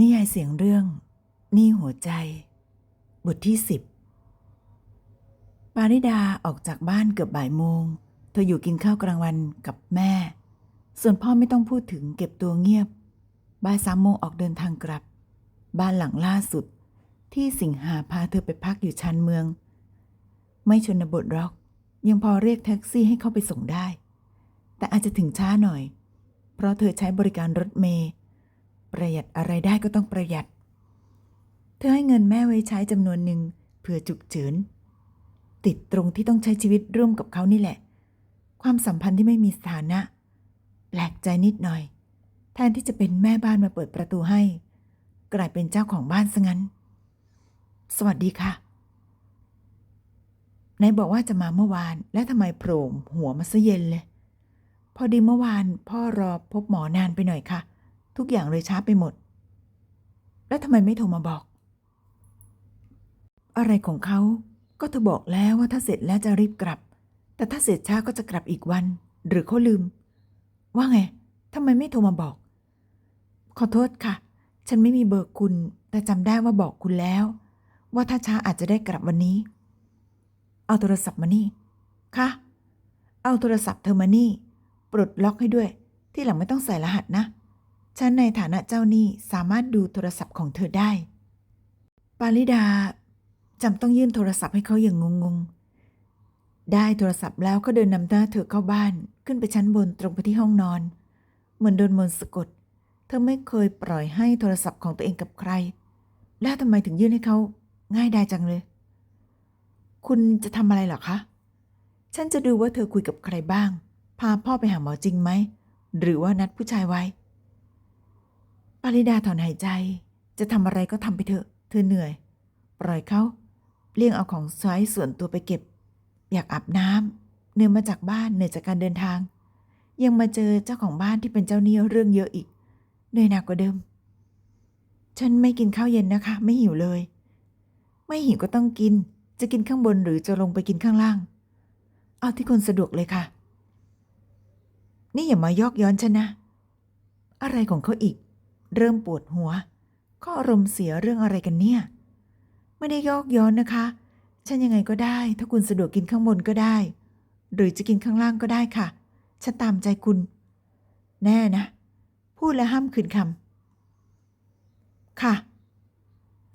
นิยายเสียงเรื่อง นี่หัวใจ บทที่สิบปาริดาออกจากบ้านเกือบบ่ายโมง เธออยู่กินข้าวกลางวันกับแม่ ส่วนพ่อไม่ต้องพูดถึงเก็บตัวเงียบ บ่ายสามโมงออกเดินทางกลับ บ้านหลังล่าสุด ที่สิงหาพาเธอไปพักอยู่ชานเมือง ไม่ชนบทรอก ยังพอเรียกแท็กซี่ให้เข้าไปส่งได้ แต่อาจจะถึงช้าหน่อย เพราะเธอใช้บริการรถเมล์ ประหยัดอะไรได้ก็ต้องประหยัด เธอให้เงินแม่ไว้ใช้จำนวนหนึ่งเผื่อฉุกเฉิน ติดตรงที่ต้องใช้ชีวิตร่วมกับเขานี่แหละ ความสัมพันธ์ที่ไม่มีสถานะ แปลกใจนิดหน่อย แทนที่จะเป็นแม่บ้านมาเปิดประตูให้ กลายเป็นเจ้าของบ้านซะงั้น สวัสดีค่ะนายบอกว่าจะมาเมื่อวานและทำไมโผล่หัวมาซะเย็นเลย พอดีเมื่อวานพ่อรอพบหมอนานไปหน่อยค่ะ ทุกอย่างเลยช้าไปหมด แล้วทำไมไม่โทรมาบอก อะไรของเขาก็เธอบอกแล้วว่าถ้าเสร็จแล้วจะรีบกลับ แต่ถ้าเสร็จช้าก็จะกลับอีกวัน หรือเขาลืม ว่าไงทำไมไม่โทรมาบอก ขอโทษค่ะ ฉันไม่มีเบอร์คุณ แต่จำได้ว่าบอกคุณแล้ว ว่าถ้าช้าอาจจะได้กลับวันนี้ เอาโทรศัพท์มานี่ค่ะเอาโทรศัพท์เธอมานี่ ปลดล็อกให้ด้วย ที่หลังไม่ต้องใส่รหัสนะ ฉันในฐานะเจ้าหนี้สามารถดูโทรศัพท์ของเธอได้ ปาริดาจำต้องยื่นโทรศัพท์ให้เขาอย่างงงๆ ได้โทรศัพท์แล้วก็เดินนำหน้าเธอเข้าบ้านขึ้นไปชั้นบนตรงไปที่ห้องนอน เหมือนโดนมนต์สะกด เธอไม่เคยปล่อยให้โทรศัพท์ของตัวเองกับใคร แล้วทำไมถึงยื่นให้เขาง่ายได้จังเลย คุณจะทำอะไรหรอคะ ฉันจะดูว่าเธอคุยกับใครบ้าง พาพ่อไปหาหมอจริงไหม หรือว่านัดผู้ชายไว้าริดาถอนหายใจ จะทำอะไรก็ทำไปเถอะ เธอเหนื่อย ปล่อยเขา เลี่ยงเอาของใช้ส่วนตัวไปเก็บ อยากอาบน้ำเหนื่อยมาจากบ้านเหนื่อยจากการเดินทาง ยังมาเจอเจ้าของบ้านที่เป็นเจ้าหนี้เรื่องเยอะอีก เหนื่อยหนักกว่าเดิม ฉันไม่กินข้าวเย็นนะคะ ไม่หิวเลย ไม่หิวก็ต้องกิน จะกินข้างบนหรือจะลงไปกินข้างล่าง เอาที่คนสะดวกเลยค่ะ นี่อย่ามายอกย้อนฉันนะ อะไรของเขาอีก เริ่มปวดหัว ก็อารมณ์เสียเรื่องอะไรกันเนี่ย ไม่ได้ยอกย้อนนะคะ ฉันยังไงก็ได้ ถ้าคุณสะดวกกินข้างบนก็ได้ หรือจะกินข้างล่างก็ได้ค่ะ ฉันตามใจคุณ แน่นะ พูดและห้ามคืนคำค่ะ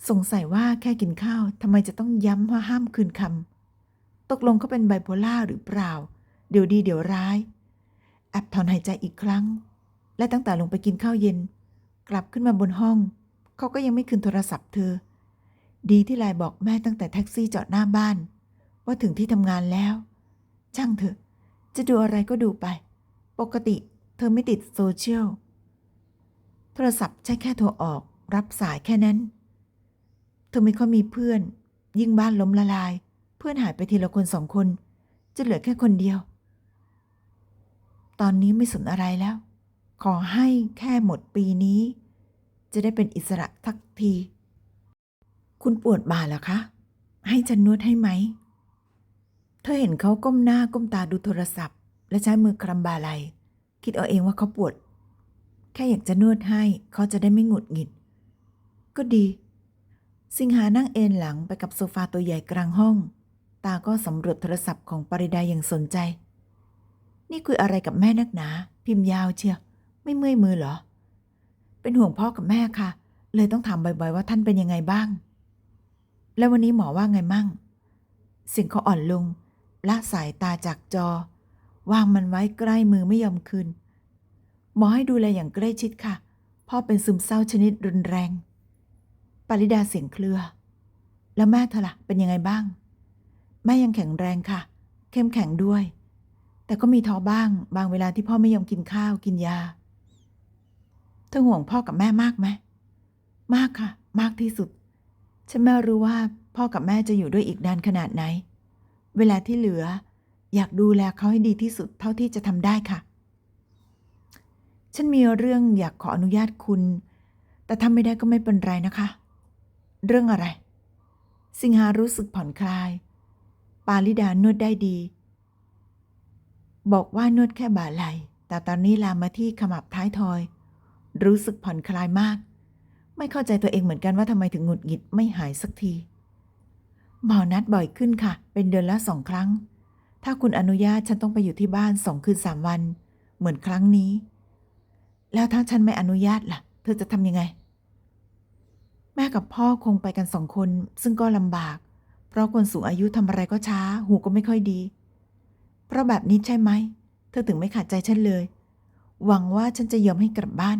สงสัยว่าแค่กินข้าวทำไมจะต้องย้ำว่าห้ามคืนคำตกลงเขาเป็นไบโพล่าหรือเปล่า เดี๋ยวดีเดี๋ยวร้ายแอบถอนหายใจอีกครั้ง และตั้งแต่ลงไปกินข้าวเย็น กลับขึ้นมาบนห้อง เขาก็ยังไม่คืนโทรศัพท์เธอ ดีที่ไลน์บอกแม่ตั้งแต่แท็กซี่จอดหน้าบ้าน ว่าถึงที่ทำงานแล้ว ช่างเถอะ จะดูอะไรก็ดูไป ปกติเธอไม่ติดโซเชียล โทรศัพท์ใช้แค่โทรออกรับสายแค่นั้น เธอไม่ค่อยมีเพื่อน ยิ่งบ้านล้มละลาย เพื่อนหายไปทีละคนสองคน จะเหลือแค่คนเดียว ตอนนี้ไม่สนอะไรแล้ว ขอให้แค่หมดปีนี้ จะได้เป็นอิสระทักที คุณปวดบ่าเหรอคะ ให้ฉันนวดให้ไหม เธอเห็นเขาก้มหน้าก้มตาดูโทรศัพท์ และใช้มือคลำบ่าไหลคิดเอาเองว่าเขาปวด แค่อยากจะนวดให้เขาจะได้ไม่หงุดหงิด ก็ดี สิงหานั่งเอนหลังไปกับโซฟาตัวใหญ่กลางห้อง ตาก็สำรวจโทรศัพท์ของปริดาอย่างสนใจ นี่คุยอะไรกับแม่นักหนา พิมพ์ยาวเชียวไม่เมื่อยมือเหรอ เป็นห่วงพ่อกับแม่ค่ะ เลยต้องถามบ่อยๆว่าท่านเป็นยังไงบ้าง แล้ววันนี้หมอว่าไงมั่ง สิ่งเขาอ่อนลง ละสายตาจากจอ วางมันไว้ใกล้มือไม่ยอมคืน หมอให้ดูแลอย่างใกล้ชิดค่ะ พ่อเป็นซึมเศร้าชนิดรุนแรง ปริดาเสียงเครือ แล้วแม่เธอล่ะเป็นยังไงบ้าง แม่ยังแข็งแรงค่ะ เข้มแข็งด้วย แต่ก็มีท้อบ้าง บางเวลาที่พ่อไม่ยอมกินข้าวกินยา เธอห่วงพ่อกับแม่มากไหม มากค่ะ มากที่สุด ฉันไม่รู้ว่าพ่อกับแม่จะอยู่ด้วยอีกนานขนาดไหน เวลาที่เหลือ อยากดูแลเขาให้ดีที่สุดเท่าที่จะทำได้ค่ะ ฉันมีเรื่องอยากขออนุญาตคุณ แต่ทำไม่ได้ก็ไม่เป็นไรนะคะ เรื่องอะไร สิงหารู้สึกผ่อนคลาย ปาลิดานวดได้ดี บอกว่านวดแค่บ่าไหล่แต่ตอนนี้ลามมาที่ขมับท้ายทอย รู้สึกผ่อนคลายมาก ไม่เข้าใจตัวเองเหมือนกันว่าทำไมถึงหงุดหงิดไม่หายสักทีหมอนัดบ่อยขึ้นค่ะ เป็นเดือนละสองครั้ง ถ้าคุณอนุญาตฉันต้องไปอยู่ที่บ้านสองคืนสามวัน เหมือนครั้งนี้ แล้วถ้าฉันไม่อนุญาตล่ะ เธอจะทำยังไง แม่กับพ่อคงไปกันสองคน ซึ่งก็ลำบาก เพราะคนสูงอายุทำอะไรก็ช้า หูก็ไม่ค่อยดี เพราะแบบนี้ใช่ไหม เธอถึงไม่ขัดใจฉันเลย หวังว่าฉันจะยอมให้กลับบ้าน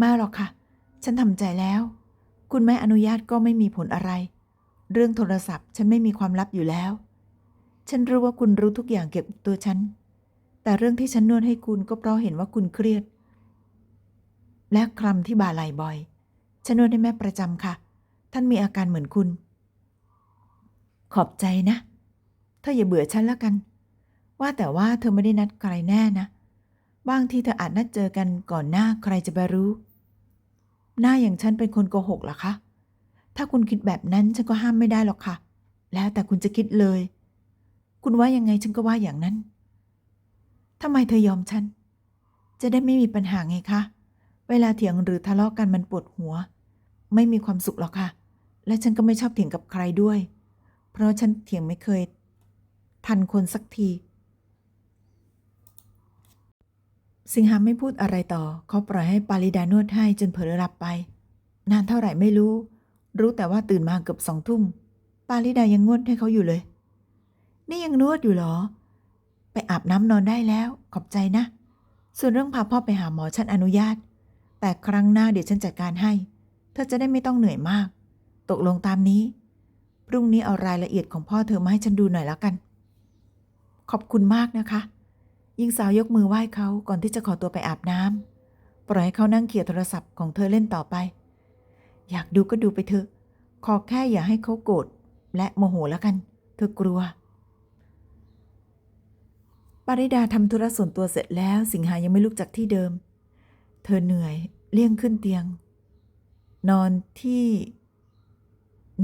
ม่หรอกค่ะ ฉันทำใจแล้ว คุณไม่อนุญาตก็ไม่มีผลอะไร เรื่องโทรศัพท์ฉันไม่มีความลับอยู่แล้ว ฉันรู้ว่าคุณรู้ทุกอย่างเกี่ยวกับตัวฉัน แต่เรื่องที่ฉันนวดให้คุณก็เพราะเห็นว่าคุณเครียด และคลำที่บ่าไหล่บ่อย ฉันนวดให้แม่ประจำค่ะ ท่านมีอาการเหมือนคุณ ขอบใจนะเธออย่าเบื่อฉันแล้วกัน ว่าแต่ว่าเธอไม่ได้นัดใครแน่นะ บางทีเธออาจนัดเจอกันก่อนหน้าใครจะไปรู้ หน้าอย่างฉันเป็นคนโกหกหรอคะ ถ้าคุณคิดแบบนั้นฉันก็ห้ามไม่ได้หรอกค่ะ แล้วแต่คุณจะคิดเลย คุณว่ายังไงฉันก็ว่าอย่างนั้นทำไมเธอยอมฉัน จะได้ไม่มีปัญหาไงคะ เวลาเถียงหรือทะเลาะกันมันปวดหัว ไม่มีความสุขหรอกค่ะ และฉันก็ไม่ชอบเถียงกับใครด้วย เพราะฉันเถียงไม่เคย ทันคนสักที สิงหาไม่พูดอะไรต่อ เขาปล่อยให้ปาริดานวดให้จนเผลอหลับไป นานเท่าไหร่ไม่รู้ รู้แต่ว่าตื่นมาเกือบสองทุ่ม ปาริดายังนวดให้เขาอยู่เลย นี่ยังนวดอยู่หรอ ไปอาบน้ำนอนได้แล้ว ขอบใจนะ ส่วนเรื่องพาพ่อไปหาหมอฉันอนุญาต แต่ครั้งหน้าเดี๋ยวฉันจัดการให้ เธอจะได้ไม่ต้องเหนื่อยมาก ตกลงตามนี้ พรุ่งนี้เอารายละเอียดของพ่อเธอมาให้ฉันดูหน่อยแล้วกัน ขอบคุณมากนะคะ หญิงสาวยกมือไหว้เขาก่อนที่จะขอตัวไปอาบน้ำปล่อยให้เขานั่งเขี่ยโทรศัพท์ของเธอเล่นต่อไป อยากดูก็ดูไปเถอะ ขอแค่อย่าให้เขาโกรธและโมโหแล้วกัน เธอกลัว ปาริดาทำธุระส่วนตัวเสร็จแล้ว สิงหายังไม่ลุกจากที่เดิม เธอเหนื่อยเลี่ยงขึ้นเตียง นอนที่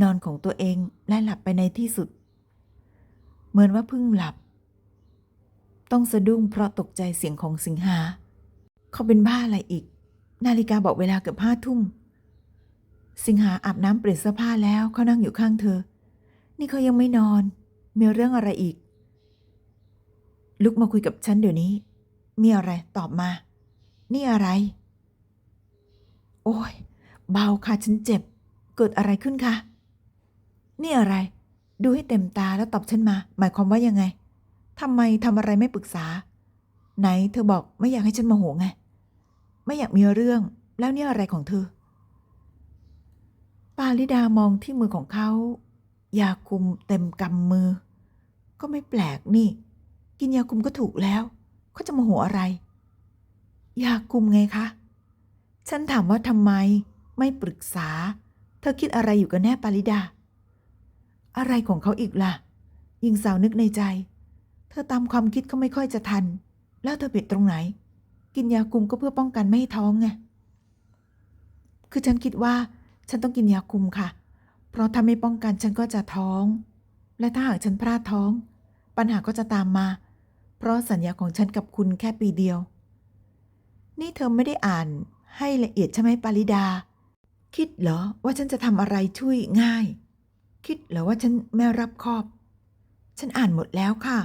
นอนของตัวเองและหลับไปในที่สุด เหมือนว่าเพิ่งหลับ ต้องสะดุ้งเพราะตกใจเสียงของสิงหา เขาเป็นบ้าอะไรอีก นาฬิกาบอกเวลาเกือบห้าทุ่ม สิงหาอาบน้ำเปลี่ยนเสื้อผ้าแล้วเขานั่งอยู่ข้างเธอ นี่เขายังไม่นอน มีเรื่องอะไรอีก ลุกมาคุยกับฉันเดี๋ยวนี้ มีอะไรตอบมา นี่อะไร โอ้ยเบาค่ะฉันเจ็บ เกิดอะไรขึ้นคะ นี่อะไร ดูให้เต็มตาแล้วตอบฉันมา หมายความว่ายังไง ทำไมทำอะไรไม่ปรึกษา ไหนเธอบอกไม่อยากให้ฉันโมโหไง ไม่อยากมีเรื่องแล้วเนี่ยอะไรของเธอ ปาลิดามองที่มือของเขา ยาคุมเต็มกำมือ ก็ไม่แปลกนี่ กินยาคุมก็ถูกแล้วเขาจะโมโหอะไร ยาคุมไงคะ ฉันถามว่าทำไมไม่ปรึกษา เธอคิดอะไรอยู่กันแน่ปาลิดา อะไรของเขาอีกล่ะ ยิงสาวนึกในใจ เธอตามความคิดเขาไม่ค่อยจะทัน แล้วเธอผิดตรงไหน กินยาคุมก็เพื่อป้องกันไม่ให้ท้องไง คือฉันคิดว่าฉันต้องกินยาคุมค่ะ เพราะถ้าไม่ป้องกันฉันก็จะท้อง และถ้าหากฉันพลาดท้อง ปัญหาก็จะตามมา เพราะสัญญาของฉันกับคุณแค่ปีเดียว นี่เธอไม่ได้อ่านให้ละเอียดใช่ไหมปาริดา คิดเหรอว่าฉันจะทำอะไรช่วยง่าย คิดเหรอว่าฉันไม่รับคอบ ฉันอ่านหมดแล้วค่ะ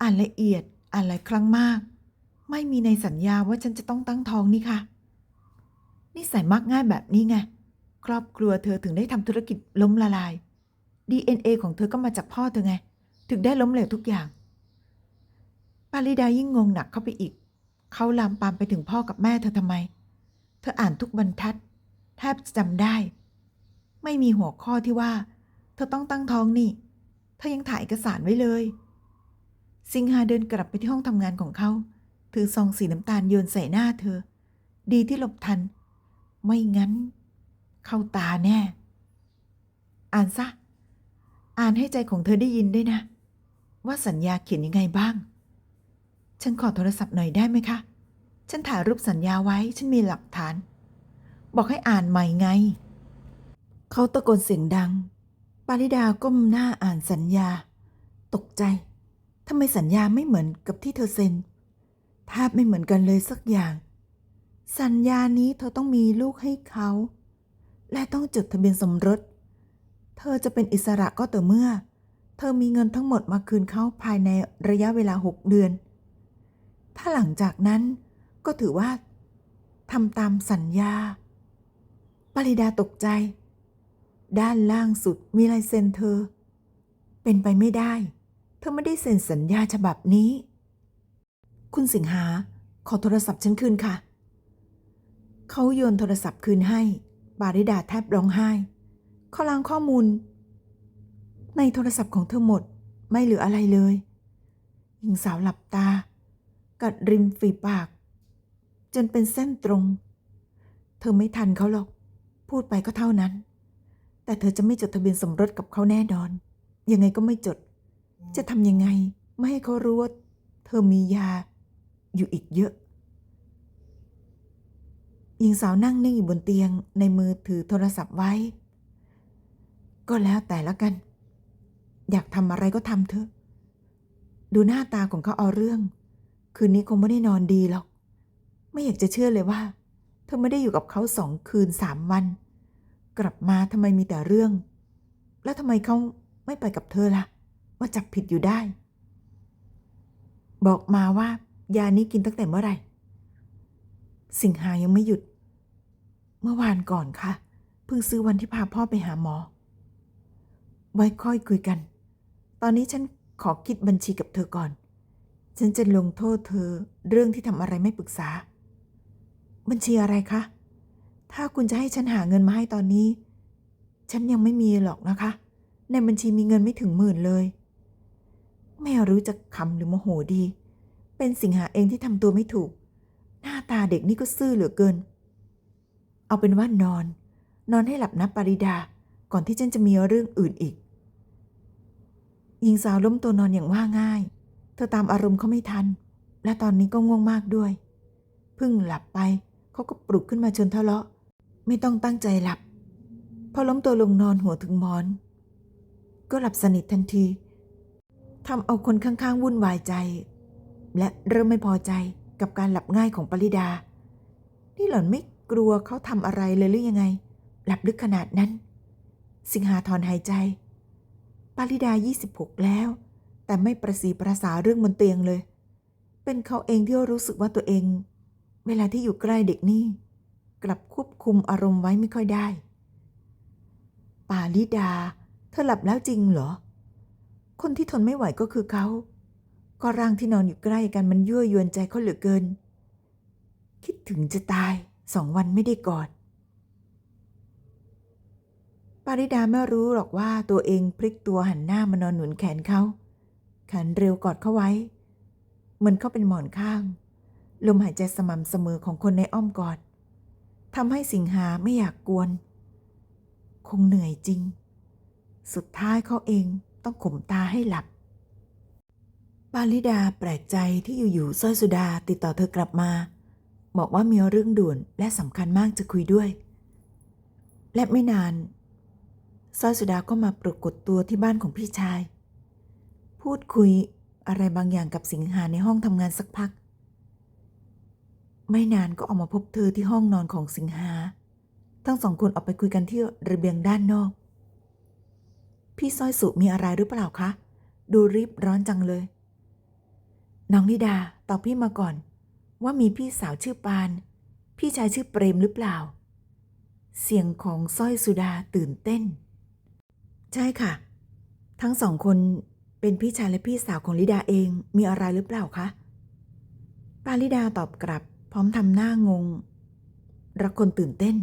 อ่านละเอียดอ่านหลายครั้งมาก ไม่มีในสัญญาว่าฉันจะต้องตั้งท้องนี่ค่ะนิสัยมักง่ายแบบนี้ไงครอบครัวเธอถึงได้ทำธุรกิจล้มละลาย DNA ของเธอก็มาจากพ่อเธอไง ถึงได้ล้มเหลวทุกอย่าง ปาริดายิ่งงงหนักเข้าไปอีก เขาลามปามไปถึงพ่อกับแม่เธอทำไม เธออ่านทุกบรรทัด แทบจะจำได้ ไม่มีหัวข้อที่ว่า เธอต้องตั้งท้องนี่ เธอยังถ่ายเอกสารไว้เลย สิงหาเดินกลับไปที่ห้องทำงานของเขา ถือซองสีน้ำตาลโยนใส่หน้าเธอ ดีที่หลบทัน ไม่งั้น เข้าตาแน่ อ่านซะ อ่านให้ใจของเธอได้ยินด้วยนะ ว่าสัญญาเขียนยังไงบ้าง ฉันขอโทรศัพท์หน่อยได้ไหมคะ ฉันถ่ายรูปสัญญาไว้ ฉันมีหลักฐาน บอกให้อ่านใหม่ไง เขาตะโกนเสียงดัง ปาริดาก้มหน้าอ่านสัญญา ตกใจ ทำไมสัญญาไม่เหมือนกับที่เธอเซ็นแทบไม่เหมือนกันเลยสักอย่าง สัญญานี้เธอต้องมีลูกให้เขา และต้องจดทะเบียนสมรส เธอจะเป็นอิสระก็ต่อเมื่อ เธอมีเงินทั้งหมดมาคืนเขาภายในระยะเวลาหกเดือน ถ้าหลังจากนั้นก็ถือว่าทำตามสัญญา ปริดาตกใจ ด้านล่างสุดมีลายเซ็นเธอ เป็นไปไม่ได้ อไม่ได้เซ็นสัญญาฉบับนี้ คุณสิงหา ขอโทรศัพท์ฉันคืนค่ะ เขาโยนโทรศัพท์คืนให้ปาริดาแทบร้องไห้เขาล้างข้อมูล ในโทรศัพท์ของเธอหมด ไม่เหลืออะไรเลยหญิงสาวหลับตา กัดริมฝีปาก จนเป็นเส้นตรง เธอไม่ทันเขาหรอก พูดไปก็เท่านั้น แต่เธอจะไม่จดทะเบียนสมรสกับเขาแน่นอน ยังไงก็ไม่จด จะทำยังไง ไม่ให้เขารู้ว่าเธอมียาอยู่อีกเยอะ หญิงสาวนั่งนิ่งอยู่บนเตียงในมือถือโทรศัพท์ไว้ ก็แล้วแต่ละกัน อยากทำอะไรก็ทำเถอะ ดูหน้าตาของเขาเอาเรื่อง คืนนี้คงไม่ได้นอนดีหรอก ไม่อยากจะเชื่อเลยว่า เธอไม่ได้อยู่กับเขาสองคืนสามวัน กลับมาทำไมมีแต่เรื่อง แล้วทำไมเขาไม่ไปกับเธอล่ะ ว่าจับผิดอยู่ได้ บอกมาว่ายานี้กินตั้งแต่เมื่อไหร่ สิงหายังไม่หยุด เมื่อวานก่อนค่ะ เพิ่งซื้อวันที่พาพ่อไปหาหมอ ไว้ค่อยคุยกัน ตอนนี้ฉันขอคิดบัญชีกับเธอก่อน ฉันจะลงโทษเธอเรื่องที่ทำอะไรไม่ปรึกษา บัญชีอะไรคะ ถ้าคุณจะให้ฉันหาเงินมาให้ตอนนี้ ฉันยังไม่มีหรอกนะคะ ในบัญชีมีเงินไม่ถึงหมื่นเลย ไม่รู้จะคำหรือโมโหดี เป็นสิงหาเองที่ทำตัวไม่ถูก หน้าตาเด็กนี่ก็ซื่อเหลือเกิน เอาเป็นว่านอน นอนให้หลับนะปาริดา ก่อนที่ฉันจะมีเรื่องอื่นอีก หญิงสาวล้มตัวนอนอย่างว่าง่าย เธอตามอารมณ์เขาไม่ทัน และตอนนี้ก็ง่วงมากด้วยพิ่งหลับไปเขาก็ปลุกขึ้นมาชนทะเลาะ ไม่ต้องตั้งใจหลับ พอล้มตัวลงนอนหัวถึงหมอน ก็หลับสนิททันที ทำเอาคนข้างๆวุ่นวายใจ และเริ่มไม่พอใจกับการหลับง่ายของปริดา นี่หล่อนไม่กลัวเขาทำอะไรเลยหรือยังไง หลับลึกขนาดนั้น สิงหาถอนหายใจ ปาริดา 26 แล้ว แต่ไม่ประสีประสาเรื่องบนเตียงเลย เป็นเขาเองที่รู้สึกว่าตัวเอง เวลาที่อยู่ใกล้เด็กนี่ กลับควบคุมอารมณ์ไว้ไม่ค่อยได้ ปาลิดา เธอหลับแล้วจริงเหรอ คนที่ทนไม่ไหวก็คือเขา ก็ร่างที่นอนอยู่ใกล้กันมันยั่วยวนใจเขาเหลือเกิน คิดถึงจะตายสองวันไม่ได้กอด ปาริดาไม่รู้หรอกว่าตัวเองพลิกตัวหันหน้ามานอนหนุนแขนเขาแขนเร็วกอดเขาไว้ เหมือนเขาเป็นหมอนข้าง ลมหายใจสม่ำเสมอของคนในอ้อมกอดทำให้สิงหาไม่อยากกวน คงเหนื่อยจริง สุดท้ายเขาเอง ต้องข่มตาให้หลับ ปาริดาแปลกใจที่อยู่ๆสร้อยสุดาติดต่อเธอกลับมา บอกว่ามีเรื่องด่วนและสำคัญมากจะคุยด้วย และไม่นานสร้อยสุดาก็มาปรากฏตัวที่บ้านของพี่ชาย พูดคุยอะไรบางอย่างกับสิงหาในห้องทำงานสักพัก ไม่นานก็ออกมาพบเธอที่ห้องนอนของสิงหา ทั้งสองคนออกไปคุยกันที่ระเบียงด้านนอก พี่สร้อยสุมีอะไรหรือเปล่าคะ ดูรีบร้อนจังเลย น้องนิดาตอบพี่มาก่อน ว่ามีพี่สาวชื่อปาน พี่ชายชื่อเปรมหรือเปล่า เสียงของสร้อยสุดาตื่นเต้น ใช่ค่ะ ทั้งสองคนเป็นพี่ชายและพี่สาวของลิดาเองมีอะไรหรือเปล่าคะปาลิดาตอบกลับ พร้อมทำหน้างง รักคนตื่นเต้น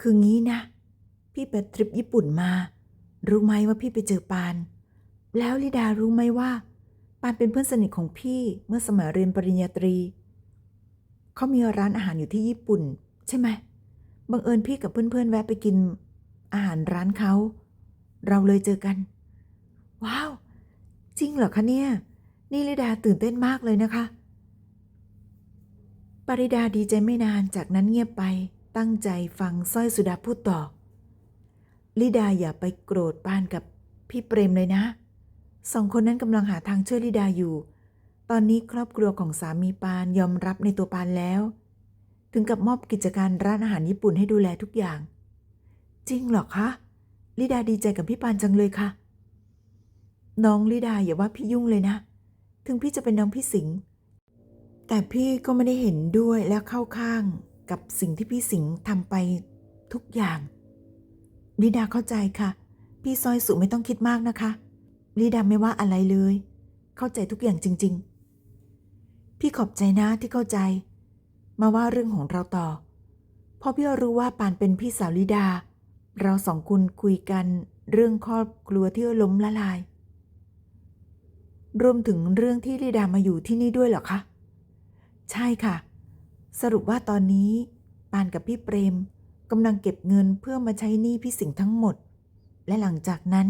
คืองี้นะ พี่ไปทริปญี่ปุ่นมา รู้ไหมว่าพี่ไปเจอปาน แล้วลิดารู้ไหมว่า ปานเป็นเพื่อนสนิทของพี่เมื่อสมัยเรียนปริญญาตรี เขามีร้านอาหารอยู่ที่ญี่ปุ่น ใช่ไหมบังเอิญพี่กับเพื่อนๆแวะไปกิน อาหารร้านเขา เราเลยเจอกัน ว้าว จริงเหรอคะเนี่ย นี่ลิดาตื่นเต้นมากเลยนะคะ ปริดาดีใจไม่นานจากนั้นเงียบไปตั้งใจฟังสร้อยสุดาพูดต่อ ลิดาอย่าไปโกรธปานกับพี่เปรมเลยนะ สองคนนั้นกำลังหาทางช่วยลิดาอยู่ ตอนนี้ครอบครัวของสามีปานยอมรับในตัวปานแล้ว ถึงกับมอบกิจการร้านอาหารญี่ปุ่นให้ดูแลทุกอย่าง จริงหรอคะลิดาดีใจกับพี่ปานจังเลยค่ะ น้องลิดาอย่าว่าพี่ยุ่งเลยนะ ถึงพี่จะเป็นน้องพี่สิงห์แต่พี่ก็ไม่ได้เห็นด้วยและเข้าข้างกับสิ่งที่พี่สิงห์ทำไปทุกอย่าง ลิดาเข้าใจค่ะ พี่ซอยสุไม่ต้องคิดมากนะคะลิดาไม่ว่าอะไรเลย เข้าใจทุกอย่างจริง ๆ พี่ขอบใจนะที่เข้าใจ มาว่าเรื่องของเราต่อเพราะพี่รู้ว่าปานเป็นพี่สาวลิดา เราสองคนคุยกันเรื่องครอบครัวที่ล้มละลาย รวมถึงเรื่องที่ลิดามาอยู่ที่นี่ด้วยเหรอคะ ใช่ค่ะ สรุปว่าตอนนี้ปานกับพี่เปรม กำลังเก็บเงินเพื่อมาใช้หนี้พี่สิงห์ทั้งหมด และหลังจากนั้น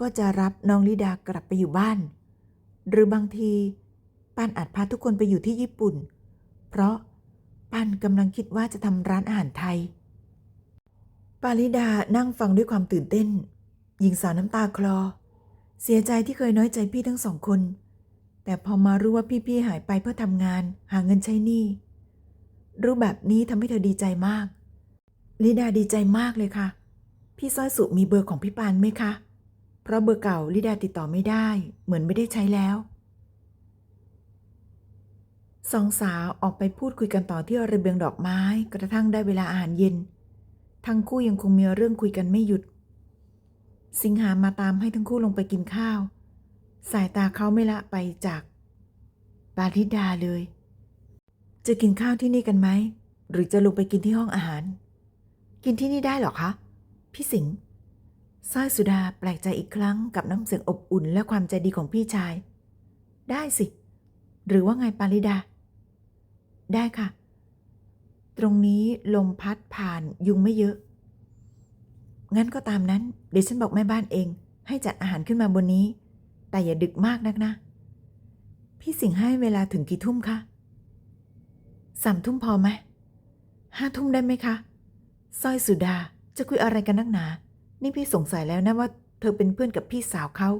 ก็จะรับน้องลิดากลับไปอยู่บ้าน หรือบางทีปานอาจพาทุกคนไปอยู่ที่ญี่ปุ่น เพราะปานกำลังคิดว่าจะทำร้านอาหารไทย ปาลิดานั่งฟังด้วยความตื่นเต้น หญิงสาวน้ำตาคลอ เสียใจที่เคยน้อยใจพี่ทั้งสองคน แต่พอมารู้ว่าพี่ๆหายไปเพื่อทำงาน หาเงินใช้หนี้รู้แบบนี้ทำให้เธอดีใจมาก ลิดาดีใจมากเลยค่ะ พี่สร้อยสุมีเบอร์ของพี่ปานไหมคะ เพราะเบอร์เก่าลิดาติดต่อไม่ได้ เหมือนไม่ได้ใช้แล้วสองสาวออกไปพูดคุยกันต่อที่ระเบียงดอกไม้กระทั่งได้เวลาอาหารเย็น ทั้งคู่ยังคงมีเรื่องคุยกันไม่หยุด สิงหามาตามให้ทั้งคู่ลงไปกินข้าว สายตาเขาไม่ละไปจากปาริดาเลย จะกินข้าวที่นี่กันไหม หรือจะลงไปกินที่ห้องอาหาร กินที่นี่ได้หรอคะ พี่สิงห์สร้อยสุดาแปลกใจอีกครั้งกับน้ำเสียงอบอุ่นและความใจดีของพี่ชาย ได้สิ หรือว่าไงปาริดา ได้ค่ะ ตรงนี้ลมพัดผ่านยุงไม่เยอะ งั้นก็ตามนั้น เดี๋ยวฉันบอกแม่บ้านเอง ให้จัดอาหารขึ้นมาบนนี้ แต่อย่าดึกมากนักนะ พี่สิงห์ให้เวลาถึงกี่ทุ่มคะสามทุ่มพอไหมห้าทุ่มได้ไหมคะ สร้อยสุดาจะคุยอะไรกันนักหนา นี่พี่สงสัยแล้วนะว่า เธอเป็นเพื่อนกับพี่สาวเขา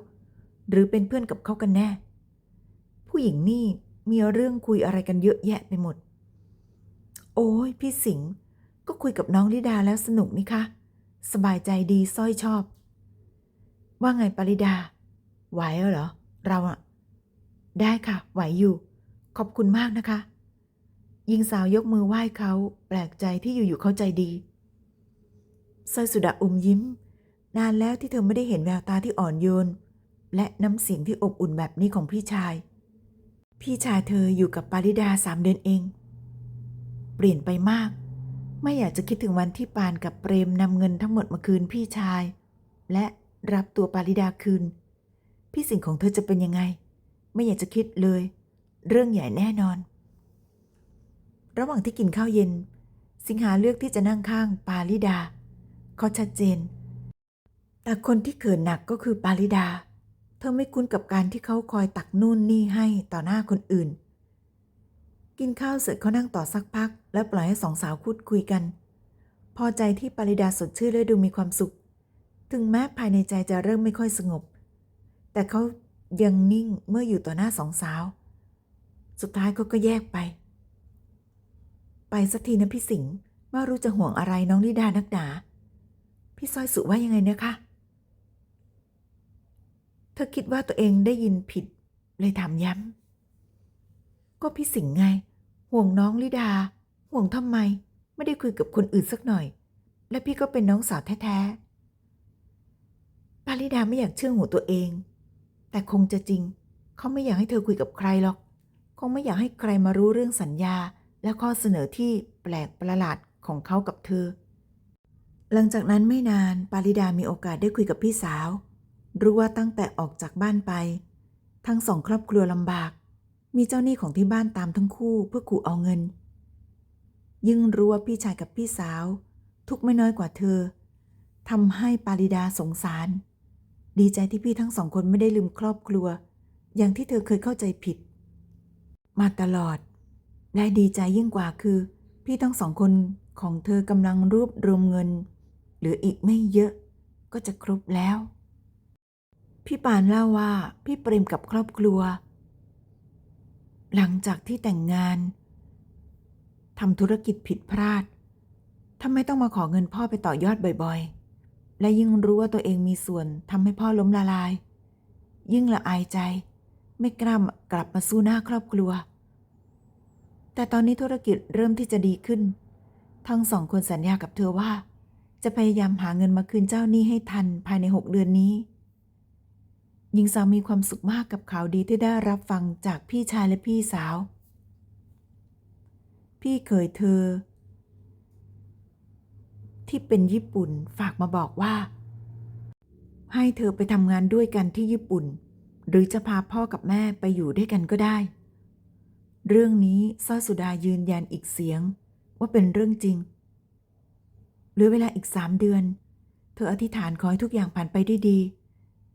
หรือเป็นเพื่อนกับเขากันแน่ ผู้หญิงนี่มีเรื่องคุยอะไรกันเยอะแยะไปหมด โอ้ยพี่สิงห์ก็คุยกับน้องลิดาแล้วสนุกนี่คะสบายใจดีสร้อยชอบ ว่าไงปริดา ไหวเหรอ เราอะได้ค่ะ ไหวอยู่ ขอบคุณมากนะคะหญิงสาวยกมือไหว้เขา แปลกใจที่อยู่ๆเขาใจดี สร้อยสุดาอมยิ้ม นานแล้วที่เธอไม่ได้เห็นแววตาที่อ่อนโยน และน้ำเสียงที่อบอุ่นแบบนี้ของพี่ชาย พี่ชายเธออยู่กับปาริดาสามเดือนเอง เปลี่ยนไปมาก ไม่อยากจะคิดถึงวันที่ปานกับเปรมนำเงินทั้งหมดมาคืนพี่ชาย และรับตัวปาริดาคืน พี่สิ่งของเธอจะเป็นยังไง ไม่อยากจะคิดเลย เรื่องใหญ่แน่นอน ระหว่างที่กินข้าวเย็น สิงหาเลือกที่จะนั่งข้างปาริดา เขาชัดเจน แต่คนที่เขินหนักก็คือปาริดา เธอไม่คุ้นกับการที่เขาคอยตักนู่นนี่ให้ต่อหน้าคนอื่น กินข้าวเสร็จเขานั่งต่อสักพัก แล้วปล่อยให้สองสาวพูดคุยกัน พอใจที่ปาริดาสดชื่นและดูมีความสุข ถึงแม้ภายในใจจะเริ่มไม่ค่อยสงบ แต่เขายังนิ่งเมื่ออยู่ต่อหน้าสองสาว สุดท้ายเขาก็แยกไป ไปสักทีนะพี่สิงห์ว่ารู้จะห่วงอะไรน้องลิดานักหนา พี่สร้อยสุว่ายังไงเนะคะ เธอคิดว่าตัวเองได้ยินผิดเลยถามย้ำ ก็พี่สิงห์ไง ห่วงน้องลิดา ห่วงทำไม ไม่ได้คุยกับคนอื่นสักหน่อย และพี่ก็เป็นน้องสาวแท้ๆปาลิดาไม่อยากเชื่อหัวตัวเอง แต่คงจะจริง เขาไม่อยากให้เธอคุยกับใครหรอก คงไม่อยากให้ใครมารู้เรื่องสัญญาและข้อเสนอที่แปลกประหลาดของเขากับเธอ หลังจากนั้นไม่นานปาริดามีโอกาสได้คุยกับพี่สาว รู้ว่าตั้งแต่ออกจากบ้านไป ทั้งสองครอบครัวลำบาก มีเจ้าหนี้ของที่บ้านตามทั้งคู่เพื่อขู่เอาเงิน ยิ่งรู้ว่าพี่ชายกับพี่สาว ทุกไม่น้อยกว่าเธอทำให้ปาริดาสงสาร ดีใจที่พี่ทั้งสองคนไม่ได้ลืมครอบครัว อย่างที่เธอเคยเข้าใจผิด มาตลอด และดีใจยิ่งกว่าคือ พี่ทั้งสองคนของเธอกำลังรวบรวมเงิน เหลืออีกไม่เยอะ ก็จะครบแล้ว พี่ปานเล่าว่าพี่เปรมกับครอบครัว หลังจากที่แต่งงานทำธุรกิจผิดพลาดทำไมต้องมาขอเงินพ่อไปต่อยอดบ่อยๆ และยิ่งรู้ว่าตัวเองมีส่วนทำให้พ่อล้มละลาย ยิ่งละอายใจ ไม่กล้ากลับมาสู้หน้าครอบครัว แต่ตอนนี้ธุรกิจเริ่มที่จะดีขึ้น ทั้งสองคนสัญญากับเธอว่า จะพยายามหาเงินมาคืนเจ้าหนี้ให้ทันภายในหกเดือนนี้ หญิงสาวมีความสุขมากกับข่าวดีที่ได้รับฟังจากพี่ชายและพี่สาว พี่เคยเธอ ที่เป็นญี่ปุ่นฝากมาบอกว่า ให้เธอไปทำงานด้วยกันที่ญี่ปุ่น หรือจะพาพ่อกับแม่ไปอยู่ด้วยกันก็ได้ เรื่องนี้สร้อสุดายืนยันอีกเสียงว่าเป็นเรื่องจริง เหลือเวลาอีกสามเดือน เธออธิษฐานขอให้ทุกอย่างผ่านไปได้ดี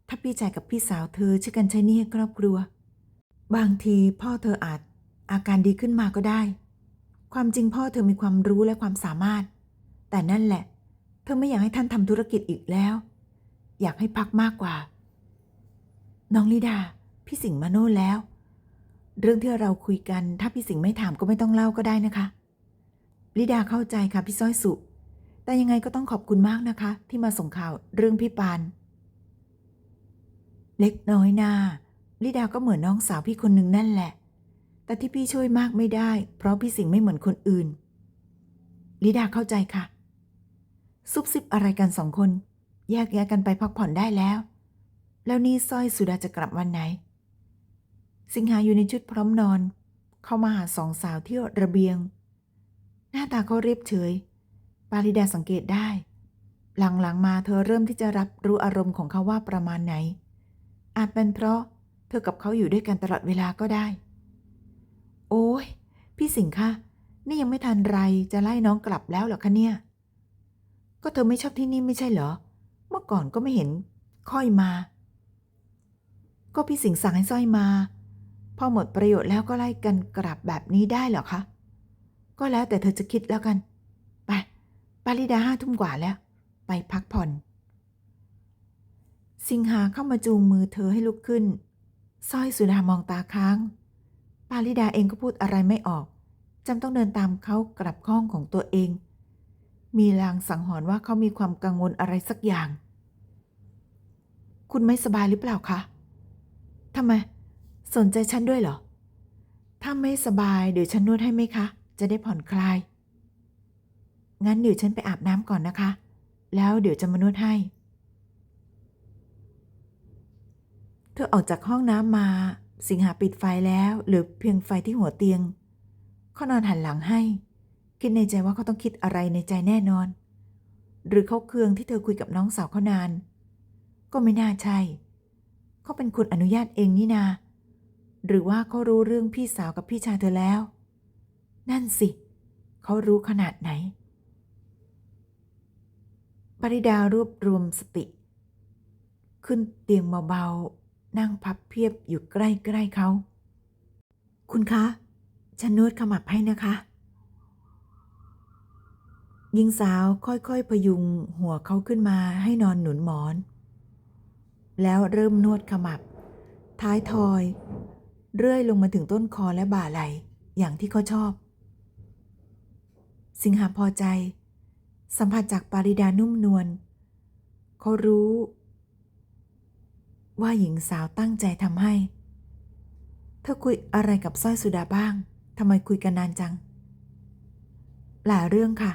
ถ้าพี่ชายกับพี่สาวเธอช่วยกันใช้หนี้ให้ครอบครัว บางทีพ่อเธออาจอาการดีขึ้นมาก็ได้ ความจริงพ่อเธอมีความรู้และความสามารถ แต่นั่นแหละ เธอไม่อยากให้ท่านทำธุรกิจอีกแล้ว อยากให้พักมากกว่า น้องลิดา พี่สิงห์มาโน่แล้ว เรื่องที่เราคุยกัน ถ้าพี่สิงห์ไม่ถามก็ไม่ต้องเล่าก็ได้นะคะ ลิดาเข้าใจค่ะพี่สร้อยสุ แต่ยังไงก็ต้องขอบคุณมากนะคะ ที่มาส่งข่าวเรื่องพี่ปาน เล็กน้อยนาลิดาก็เหมือนน้องสาวพี่คนหนึ่งนั่นแหละ แต่ที่พี่ช่วยมากไม่ได้ เพราะพี่สิงห์ไม่เหมือนคนอื่น ลิดาเข้าใจค่ะ ซุบซิบอะไรกันสองคน แยกแยกกันไปพักผ่อนได้แล้ว แล้วนี่สร้อยสุดาจะกลับวันไหน สิงหาอยู่ในชุดพร้อมนอน เข้ามาหาสองสาวที่ระเบียง หน้าตาเขาเรียบเฉย ปาริดาสังเกตได้ หลังๆมาเธอเริ่มที่จะรับรู้อารมณ์ของเขาว่าประมาณไหน อาจเป็นเพราะเธอกับเขาอยู่ด้วยกันตลอดเวลาก็ได้ โอ้ยพี่สิงห์คะนี่ยังไม่ทันไรจะไล่น้องกลับแล้วเหรอคะเนี่ย ก็เธอไม่ชอบที่นี่ไม่ใช่เหรอ เมื่อก่อนก็ไม่เห็นค่อยมา ก็พี่สิงห์สั่งให้สร้อยมา พอหมดประโยชน์แล้วก็ไล่กันกลับแบบนี้ได้เหรอคะ ก็แล้วแต่เธอจะคิดแล้วกัน ปาริดาห้าทุ่มกว่าแล้ว ไปพักผ่อน สิงหาเข้ามาจูงมือเธอให้ลุกขึ้นสร้อยสุดามองตาค้าง ปาริดาเองก็พูดอะไรไม่ออกจำต้องเดินตามเขากลับห้องของตัวเอง มีลางสังหรณ์ว่าเขามีความกังวลอะไรสักอย่าง คุณไม่สบายหรือเปล่าคะทำไม สนใจฉันด้วยเหรอ ถ้าไม่สบายเดี๋ยวฉันนวดให้ไหมคะ จะได้ผ่อนคลาย งั้นเดี๋ยวฉันไปอาบน้ำก่อนนะคะ แล้วเดี๋ยวจะมานวดให้ เธอออกจากห้องน้ำมา สิงหาปิดไฟแล้วหลือเพียงไฟที่หัวเตียง เขานอนหันหลังให้ คิดในใจว่าเขาต้องคิดอะไรในใจแน่นอน หรือเขาเคืองที่เธอคุยกับน้องสาวเขานาน ก็ไม่น่าใช่ เขาเป็นคนอนุญาตเองนี่นา หรือว่าเขารู้เรื่องพี่สาวกับพี่ชายเธอแล้ว นั่นสิ เขารู้ขนาดไหน ปริดารวบรวมสติ ขึ้นเตียงเบาๆนั่งพับเพียบอยู่ใกล้ๆเขา คุณคะ ฉันนวดขมับให้นะคะหญิงสาวค่อยๆพยุงหัวเขาขึ้นมาให้นอนหนุนหมอน แล้วเริ่มนวดขมับ ท้ายทอย เรื่อยลงมาถึงต้นคอและบ่าไหล่อย่างที่เขาชอบ สิงหาพอใจ สัมผัสจากปาริดานุ่มนวลเขารู้ ว่าหญิงสาวตั้งใจทำให้ เธอคุยอะไรกับสร้อยสุดาบ้างทำไมคุยกันนานจัง หลายเรื่องค่ะ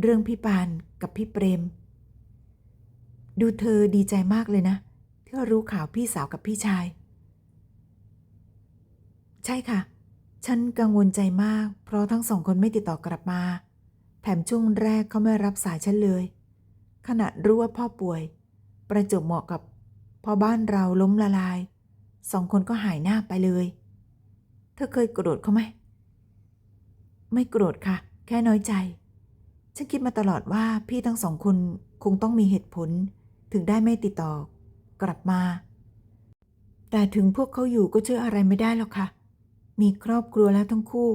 เรื่องพี่ปานกับพี่เปรม ดูเธอดีใจมากเลยนะ ที่รู้ข่าวพี่สาวกับพี่ชาย ใช่ค่ะ ฉันกังวลใจมาก เพราะทั้งสองคนไม่ติดต่อกลับมา แถมช่วงแรกเขาไม่รับสายฉันเลย ขณะรู้ว่าพ่อป่วย ประจบเหมาะกับพอบ้านเราล้มละลาย สองคนก็หายหน้าไปเลย เธอเคยโกรธเขาไหม ไม่โกรธค่ะ แค่น้อยใจ ฉันคิดมาตลอดว่าพี่ทั้งสองคนคงต้องมีเหตุผล ถึงได้ไม่ติดต่อ กลับมา แต่ถึงพวกเขาอยู่ก็ช่วยอะไรไม่ได้หรอกค่ะ มีครอบครัวแล้วทั้งคู่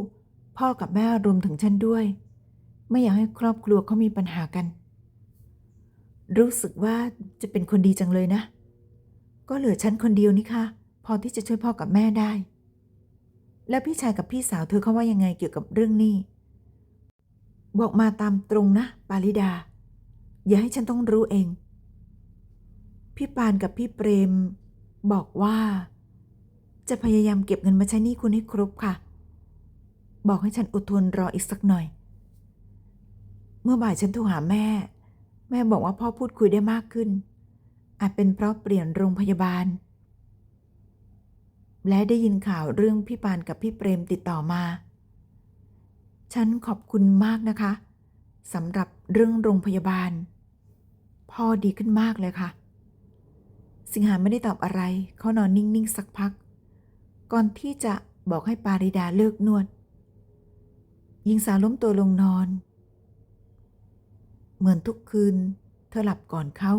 พ่อกับแม่รวมถึงฉันด้วย ไม่อยากให้ครอบครัวเขามีปัญหากัน รู้สึกว่าจะเป็นคนดีจังเลยนะ ก็เหลือฉันคนเดียวนี่ค่ะ พอที่จะช่วยพ่อกับแม่ได้ แล้วพี่ชายกับพี่สาวเธอเขาว่ายังไงเกี่ยวกับเรื่องนี้ บอกมาตามตรงนะ ปาริดา อย่าให้ฉันต้องรู้เอง พี่ปานกับพี่เปรม บอกว่า จะพยายามเก็บเงินมาใช้หนี้คุณให้ครบค่ะ บอกให้ฉันอดทนรออีกสักหน่อย เมื่อบ่ายฉันโทรหาแม่ แม่บอกว่าพ่อพูดคุยได้มากขึ้น อาจเป็นเพราะเปลี่ยนโรงพยาบาล และได้ยินข่าวเรื่องพี่ปานกับพี่เปรมติดต่อมา ฉันขอบคุณมากนะคะสำหรับเรื่องโรงพยาบาล พ่อดีขึ้นมากเลยค่ะ สิงหาไม่ได้ตอบอะไร เขานอนนิ่ง ๆ สักพัก ก่อนที่จะบอกให้ปาริดาเลิกนวดหญิงสาวล้มตัวลงนอน เหมือนทุกคืน เธอหลับก่อนเขา